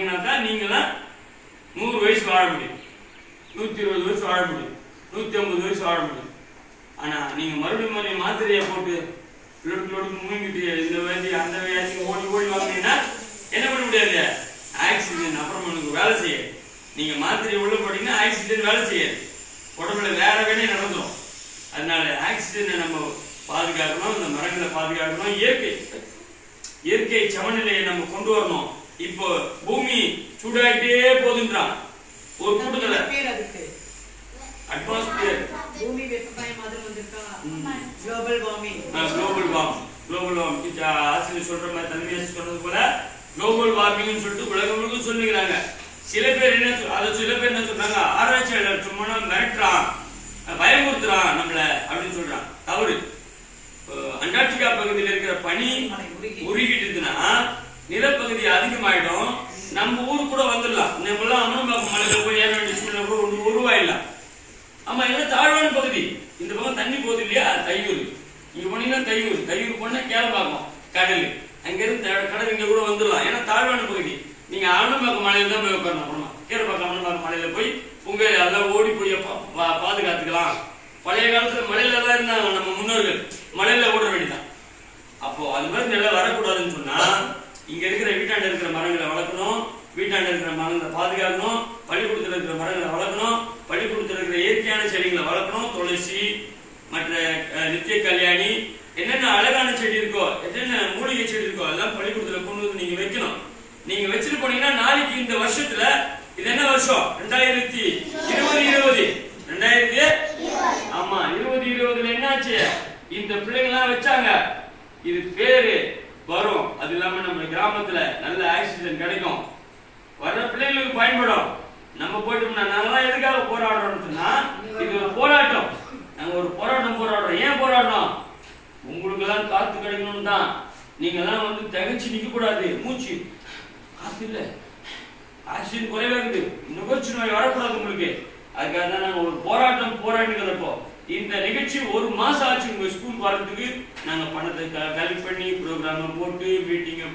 சாப்பிட்டீங்கன்னா தான் நீங்களாம் நூறு வயசு வாழ முடியும். நூற்றி இருபது வயசு வாழ முடியும். நூற்றி ஐம்பது வயசு வாழ முடியும். ஆனால் நீங்கள் மறுபடியும் மறுபடியும் மாத்திரையை போட்டு லொடுக்கு லொடுக்கு முழுங்கிட்டு இந்த வேண்டி அந்த வேண்டி ஓடி ஓடி வாங்கினீங்கன்னா என்ன பண்ண முடியாது? ஆக்சிஜன் அப்புறம் உங்களுக்கு வேலை செய்யாது. நீங்கள் மாத்திரை உள்ள போட்டிங்கன்னா ஆக்சிஜன் வேலை செய்யாது. உடம்புல வேற வேலையே நடந்துடும் அதனால ஆக்சிஜனை நம்ம பாதுகாக்கணும் இந்த மரங்களை பாதுகாக்கணும். இயற்கை இயற்கை சமநிலையை நம்ம கொண்டு வரணும். இப்போ பூமி சூடாயிட்டே போகுதுன்றான். ஒரு கூட்டத்துல அட்மாஸ்பியர் பூமி வெப்பமயம் மாதிரி வந்திருக்கா? Global warming global warm global warm ஆசிரியர் சொல்ற மாதிரி தன்மையாக சொல்றது போல குளோபல் வார்மிங்னு சொல்லிட்டு உலகம் முழுக்க சொல்லிக்கிறாங்க சில பேர் என்ன அதை சில பேர் என்ன சொல்றாங்க? ஆராய்ச்சியாளர் சும்மா மிரட்டுறான். பயமுறுத்துறான் நம்மள அப்படின்னு சொல்றான். தவறு. அண்டார்டிகா பகுதியில் இருக்கிற பனி. உருகிட்டு இருக்குன்னா நிலப்பகுதி அதிகமாயிடும். நம்ம ஊர் கூட வந்துடலாம். நம்மளாம் அமனம்பாக்கம் மலையில போய் ஏற வேண்டிய கூட ஒன்று உருவாயிடலாம். ஆமா எல்லாம் தாழ்வான பகுதி. இந்த பக்கம் தண்ணி போகுது இல்லையா? தையூர். இங்க போனீங்கன்னா தையூர். தையூர் போனா கேளம்பாக்கம் கடல். அங்க இருந்து கடல் இங்க கூட வந்துடலாம். ஏன்னா தாழ்வான பகுதி. நீங்க அமனம்பாக்கம் மலையில தான் போய் உட்காரணும். அப்புறமா கீழப்பாக்கம் அமனம்பாக்கம் மலையில போய் உங்க எல்லாம் ஓடி போய் பா- பாதுகாத்துக்கலாம். பழைய காலத்துல மலையில தான் இருந்தாங்க நம்ம முன்னோர்கள். மலையில ஓட வேண்டியதான் அப்போ அது மாதிரி நிலை வரக்கூடாதுன்னு சொன்னா இங்க இருக்கிற வீட்டாண்ட இருக்கிற மரங்களை வளர்க்கணும். வீட்டாண்ட இருக்கிற மரங்களை பாதுகாக்கணும். பள்ளிக்கூடத்துல இருக்கிற மரங்களை வளர்க்கணும். பள்ளிக்கூடத்தில் இருக்கிற இயற்கையான செடிகளை வளர்க்கணும். துளசி மற்ற நித்திய கல்யாணி என்னென்ன அழகான செடி இருக்கோ என்னென்ன மூலிகை செடி இருக்கோ அதெல்லாம் பள்ளிக்கூடத்துல கொண்டு வந்து நீங்க வைக்கணும். நீங்க வச்சுட்டு போனீங்கன்னா நாளைக்கு இந்த வருஷத்துல இது என்ன வருஷம்? ரெண்டாயிரத்தி இருபது இருபது. ரெண்டாயிரத்தி ஆமா இருபது இருபதுல என்னாச்சு? இந்த பிள்ளைங்களாம் வச்சாங்க. இது பேரு வரும். அது இல்லாம நம்ம கிராமத்துல நல்ல ஆக்சிஜன் கிடைக்கும். வர்ற பிள்ளைங்களுக்கு பயன்படும். நம்ம போயிட்டோம்னா நாங்கெல்லாம் எதுக்காக போராடுறோம்னு சொன்னா இது ஒரு போராட்டம். நாங்க ஒரு போராட்டம் போராடுறோம். ஏன் போராடுறோம்? உங்களுக்கு எல்லாம் காத்து கிடைக்கணும் தான். நீங்க எல்லாம் வந்து தகச்சு நிக்க கூடாது மூச்சு. காத்து இல்ல. ஆக்சிஜன் குறைவா இருக்குது. நுகர்ச்சி நோய் வரக்கூடாது உங்களுக்கு. அதுக்காக தான் நாங்க ஒரு போராட்டம் போராடிக்கிறப்போ இந்த நிகழ்ச்சி ஒரு மாசம் ஆச்சு உங்க ஸ்கூல் வர்றதுக்கு நாங்க பணத்தை கலெக்ட் பண்ணி ப்ரோக்ராம் போட்டு மீட்டிங்கை